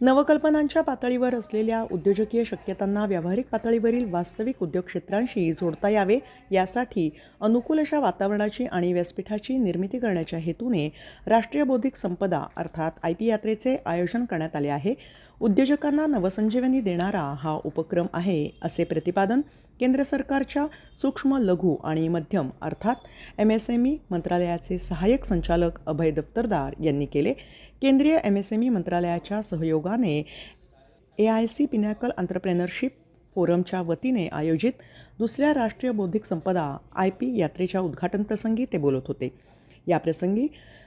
नवकल्पनांच्या पातळीवर असलेल्या उद्योजकीय शक्यतांना व्यावहारिक पातळीवरील वास्तविक उद्योग क्षेत्रांशी जोडता यावे यासाठी अनुकूल अशा वातावरणाची आणि व्यासपीठाची निर्मिती करण्याच्या हेतूने राष्ट्रीय बौद्धिक संपदा अर्थात आय पी यात्रेचे आयोजन करण्यात आले आहे. उद्योजकांना नवसंजीवनी देणारा हा उपक्रम आहे असे प्रतिपादन केंद्र सरकारच्या सूक्ष्म लघु आणि मध्यम अर्थात एम एस एम ई मंत्रालयाचे सहाय्यक संचालक अभय दफ्तरदार यांनी केले. केंद्रीय एम एस एम ई मंत्रालयाच्या सहयोगाने A I C Pinnacle entrepreneurship फोरमच्या वतीने आयोजित दुसऱ्या राष्ट्रीय बौद्धिक संपदा आय पी यात्रेच्या उद्घाटनप्रसंगी ते बोलत होते. याप्रसंगी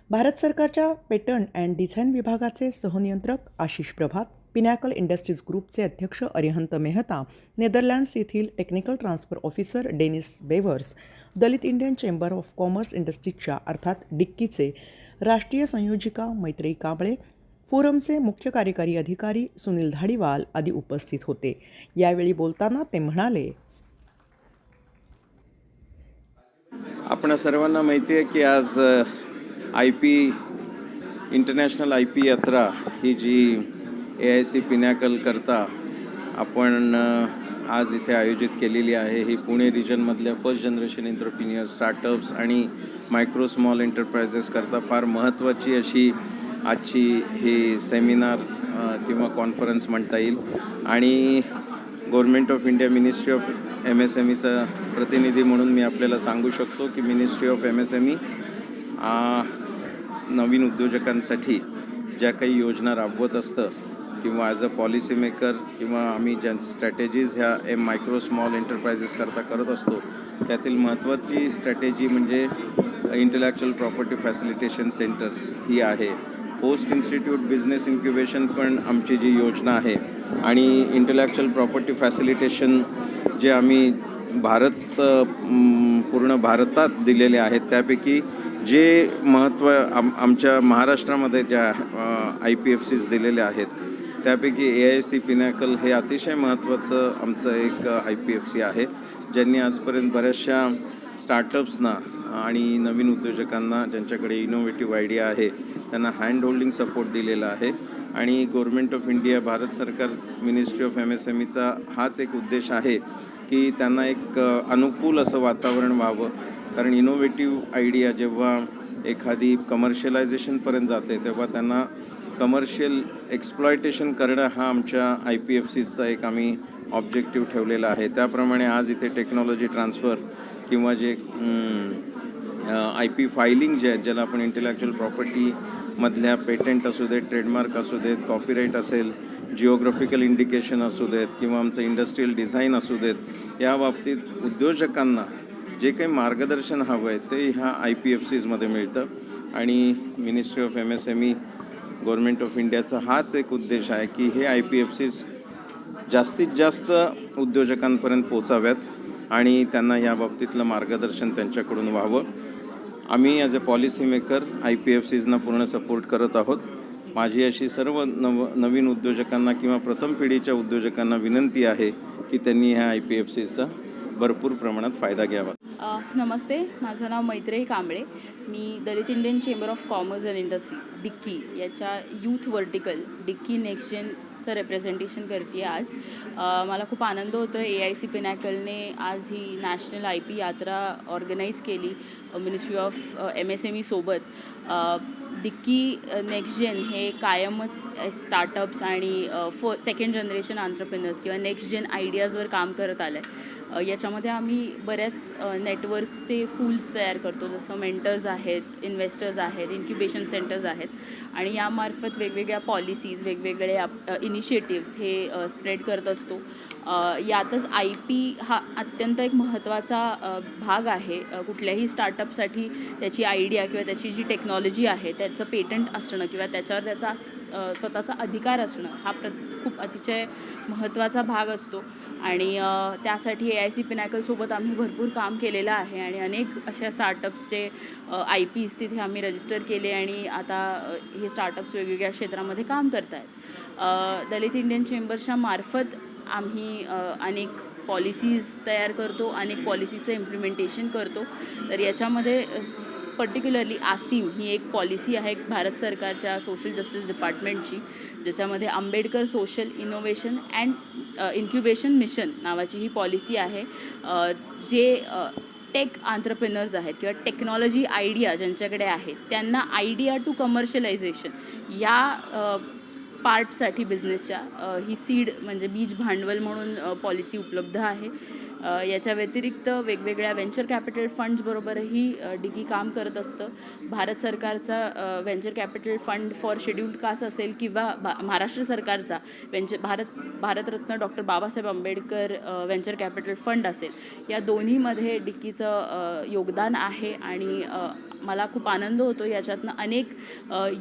भारत सरकारच्या पेटंट अँड डिझाईन विभागाचे सहनियंत्रक आशिष प्रभात पिनॅकल इंडस्ट्रीज ग्रुपचे अध्यक्ष अरिहंत मेहता नेदरलँड्स येथील technical transfer officer Dennis Bevers Dalit Indian chamber of commerce इंडस्ट्रीजच्या अर्थात डिक्कीचे राष्ट्रीय संयोजिका मैत्रेयी कांबळे फोरमचे मुख्य कार्यकारी अधिकारी सुनील धाडीवाल आदी उपस्थित होते. यावेळी बोलताना ते म्हणाले आपण सर्वांना माहिती आहे की आज I P international I P यात्रा ही जी ए आय सी पिनॅकल करता आपण आज इथे आयोजित केलेली आहे. ही पुणे रिजनमधल्या फर्स्ट जनरेशन एंटरप्रिनियर स्टार्टअप्स आणि मायक्रो स्मॉल एंटरप्रायझेसकरता फार महत्त्वाची अशी आजची ही सेमिनार किंवा कॉन्फरन्स म्हणता येईल. आणि government of India ministry of M S M Icha प्रतिनिधी म्हणून मी आपल्याला सांगू शकतो की ministry of M S M E नवीन उद्योजकांसाठी ज्या काही योजना राबवत असतं किंवा ॲज अ पॉलिसी मेकर किंवा आम्ही ज्या स्ट्रॅटेजीज ह्या एम मायक्रो स्मॉल एंटरप्राइजेस करता करत असतो त्यातील महत्त्वाची स्ट्रॅटेजी म्हणजे इंटलॅक्च्युअल प्रॉपर्टी फॅसिलिटेशन सेंटर्स ही आहे. पोस्ट इन्स्टिट्यूट बिझनेस इन्क्युबेशन पण आमची जी योजना आहे आणि इंटलेक्च्युअल प्रॉपर्टी फॅसिलिटेशन जे आम्ही भारत पूर्ण भारतात दिलेले आहेत त्यापैकी जे महत्त्व आम आमच्या महाराष्ट्रामध्ये ज्या आय पी एफ सीज दिलेल्या आहेत त्यापैकी ए आय सी पिनॅकल हे अतिशय महत्त्वाचं आमचं एक आय पी एफ सी आहे ज्यांनी आजपर्यंत बऱ्याचशा स्टार्टअप्सना आणि नवीन उद्योजकांना ज्यांच्याकडे इनोव्हेटिव्ह आयडिया आहे त्यांना हँड होल्डिंग सपोर्ट दिलेला आहे. आणि गव्हर्मेंट ऑफ इंडिया भारत सरकार ministry of M S M Icha हाच एक उद्देश आहे की त्यांना एक अनुकूल असं वातावरण व्हावं. कारण इनोव्हेटिव्ह आयडिया जेव्हा एखादी कमर्शियलायझेशनपर्यंत जाते तेव्हा त्यांना कमर्शियल एक्सप्लॉयटेशन करणं हा आमच्या आय पी एफ सीचा एक आम्ही ऑब्जेक्टिव्ह ठेवलेला आहे. त्याप्रमाणे आज इथे टेक्नॉलॉजी ट्रान्सफर किंवा जे आय पी फायलिंग जे आहेत ज्याला आपण इंटेलेक्च्युअल प्रॉपर्टीमधल्या पेटंट असू देत ट्रेडमार्क असू देत कॉपीराईट असेल जिओग्राफिकल इंडिकेशन असू देत किंवा आमचं इंडस्ट्रीयल डिझाईन असू देत या बाबतीत उद्योजकांना जे काही मार्गदर्शन हवं आहे ते ह्या आय पी एफ सीजमध्ये मिळतं. आणि ministry of M S M E government of इंडियाचा हाच एक उद्देश आहे की हे आय पी एफ सीज जास्तीत जास्त उद्योजकांपर्यंत पोचाव्यात आणि त्यांना या बाबतीतलं मार्गदर्शन त्यांच्याकडून व्हावं. आम्ही as a policy maker I P F सीजना पूर्ण सपोर्ट करत आहोत. माझी अशी सर्व नव नवीन उद्योजकांना किंवा प्रथम पिढीच्या उद्योजकांना विनंती आहे की त्यांनी ह्या आय पी एफ सीचा भरपूर प्रमाणात फायदा घ्यावा. नमस्ते. माझं नाव मैत्रेयी कांबळे. मी Dalit Indian chamber of commerce and industries DICCI याच्या यूथ वर्टिकल डिक्की नेक्स्ट जेनचं रेप्रेझेंटेशन करते आज. मला खूप आनंद होतो ए आय सी पिनॅकलने आज ही नॅशनल आय पी यात्रा ऑर्गनाईज केली. Ministry of M S M ईसोबत dicky next gen हे कायमच स्टार्टअप्स आणि फ सेकंड जनरेशन आंतरप्रिनर्स किंवा नेक्स्ट जेन आयडियाजवर काम करत आलं आहे याच्यामध्ये आम्ही बऱ्याच नेटवर्कचे पूल्स तयार करतो. जसं मेंटर्स आहेत इन्व्हेस्टर्स आहेत इन्क्युबेशन सेंटर्स आहेत. आणि यामार्फत वेगवेगळ्या पॉलिसीज वेगवेगळे इनिशिएटिव्स हे स्प्रेड करत असतो. यातच आय पी हा अत्यंत एक महत्त्वाचा भाग आहे. कुठल्याही स्टार्टअपसाठी त्याची आयडिया किंवा त्याची जी टेक्नॉलॉजी आहे त्याचं पेटंट असणं किंवा त्याच्यावर त्याचा स्वतःचा अधिकार असणं हा प्र खूप अतिशय महत्त्वाचा भाग असतो. आणि त्यासाठी ए आय सी पिनॅकलसोबत आम्ही भरपूर काम केलेलं आहे आणि अनेक अशा स्टार्टअप्सचे आय पीज तिथे आम्ही रजिस्टर केले आणि आता हे स्टार्टअप्स वेगवेगळ्या क्षेत्रामध्ये काम करत आहेत दलित इंडियन चेंबर्सच्या मार्फत आम्ही अनेक पॉलिसीज तयार करतो अनेक पॉलिसीचं इम्प्लिमेंटेशन करतो. तर याच्यामध्ये पर्टिक्युलरली आसिम ही एक पॉलिसी आहे भारत सरकारच्या सोशल जस्टिस डिपार्टमेंटची ज्याच्यामध्ये Ambedkar social innovation and incubation mission नावाची ही पॉलिसी आहे. जे टेक आंतरप्रेनर्स आहेत किंवा टेक्नॉलॉजी आयडिया ज्यांच्याकडे आहेत त्यांना आयडिया टू कमर्शियलायझेशन या पार्टसाठी बिझनेसच्या ही सीड म्हणजे बीज भांडवल म्हणून पॉलिसी उपलब्ध आहे. याच्या व्यतिरिक्त वेगवेगळ्या व्हेंचर कॅपिटल फंड्सबरोबरही डिगी काम करत असतं. भारत सरकारचा venture capital fund for scheduled caste असेल किंवा भा महाराष्ट्र सरकारचा venture Bharat Bharat Ratna doctor Babasaheb Ambedkar venture capital fund असेल. या दोन्हीमध्ये डिकीचं योगदान आहे आणि मला खूप आनंद होतो. याच्यातनं अनेक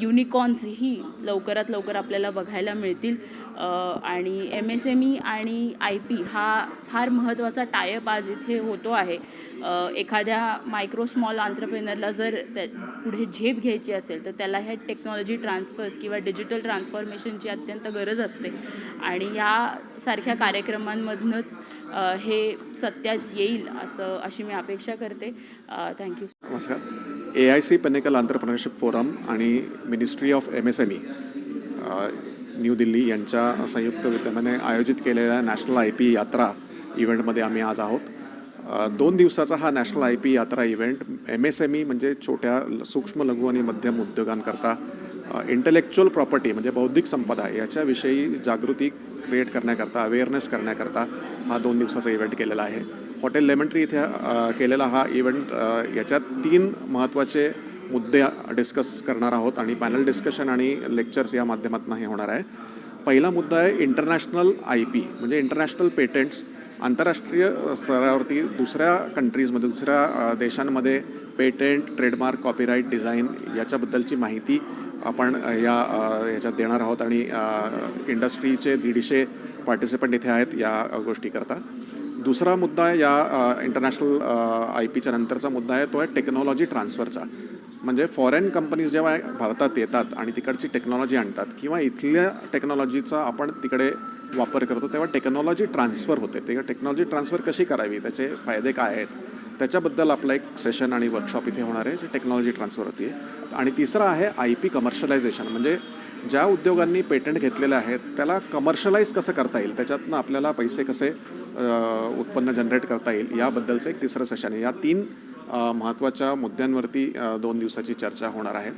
युनिकॉर्न्सही लवकरात लवकर आपल्याला बघायला मिळतील. आणि एम एस एम ई आणि आय पी हा फार महत्त्वाचा टायअप आज इथे होतो आहे. एखाद्या मायक्रो स्मॉल आंतरप्रेनरला जर त्या पुढे झेप घ्यायची असेल तर त्याला ह्या टेक्नॉलॉजी ट्रान्सफर्स किंवा डिजिटल ट्रान्सफॉर्मेशनची अत्यंत गरज असते. आणि यासारख्या कार्यक्रमांमधनंच हे सत्यात येईल असं अशी मी अपेक्षा करते. थँक्यू नमस्कार. A I C pinnacle entrepreneurship forum आणि ministry of M S M E new Delhi यांच्या संयुक्त विद्यमाने आयोजित केलेल्या नॅशनल आय पी यात्रा इव्हेंटमध्ये आम्ही आज आहोत. दोन दिवसाचा हा नॅशनल आय पी यात्रा event M S M E म्हणजे छोट्या ल- सूक्ष्म लघु आणि मध्यम उद्योगांकरता इंटेलेक्च्युअल प्रॉपर्टी म्हणजे बौद्धिक संपदा याच्याविषयी जागृती क्रिएट करण्याकरता अवेअरनेस करण्याकरता हा दोन दिवसाचा इव्हेंट केलेला आहे. हॉटेल लेमंट्री इथे केलेला हा इव्हेंट याच्यात तीन महत्त्वाचे मुद्दे डिस्कस करणार आहोत आणि पॅनल डिस्कशन आणि लेक्चर्स या माध्यमातून हे होणार आहे. पहिला मुद्दा आहे इंटरनॅशनल आय पी म्हणजे इंटरनॅशनल पेटंट्स आंतरराष्ट्रीय स्तरावरती दुसऱ्या कंट्रीजमध्ये दुसऱ्या देशांमध्ये पेटंट ट्रेडमार्क कॉपीराईट डिझाईन याच्याबद्दलची माहिती आपण या याच्यात देणार आहोत आणि इंडस्ट्रीचे दीडशे पार्टिसिपंट इथे आहेत या गोष्टीकरता. दुसरा मुद्दा या इंटरनॅशनल आय पीच्या नंतरचा मुद्दा आहे तो आहे टेक्नॉलॉजी ट्रान्सफरचा म्हणजे फॉरेन कंपनीज जेव्हा भारतात येतात आणि तिकडची टेक्नॉलॉजी आणतात किंवा इथल्या टेक्नॉलॉजीचा आपण तिकडे वापर करतो तेव्हा टेक्नॉलॉजी ट्रान्सफर होते. तेव्हा टेक्नॉलॉजी ट्रान्सफर कशी करावी? त्याचे फायदे काय आहेत? त्याच्याबद्दल आपलं एक सेशन आणि वर्कशॉप इथे होणार आहे जे टेक्नॉलॉजी ट्रान्सफर होती आणि तिसरं आहे आय पी कमर्शलायझेशन म्हणजे ज्या उद्योगांनी पेटंट घेतलेले आहेत त्याला कमर्शलाइज कसं करता येईल? त्याच्यातनं आपल्याला पैसे कसे उत्पन्न जनरेट करता येईल? याबद्दलचं एक तिसरं सेशन आहे. या तीन महत्त्वाच्या मुद्द्यांवरती दोन दिवसाची चर्चा होणार आहे.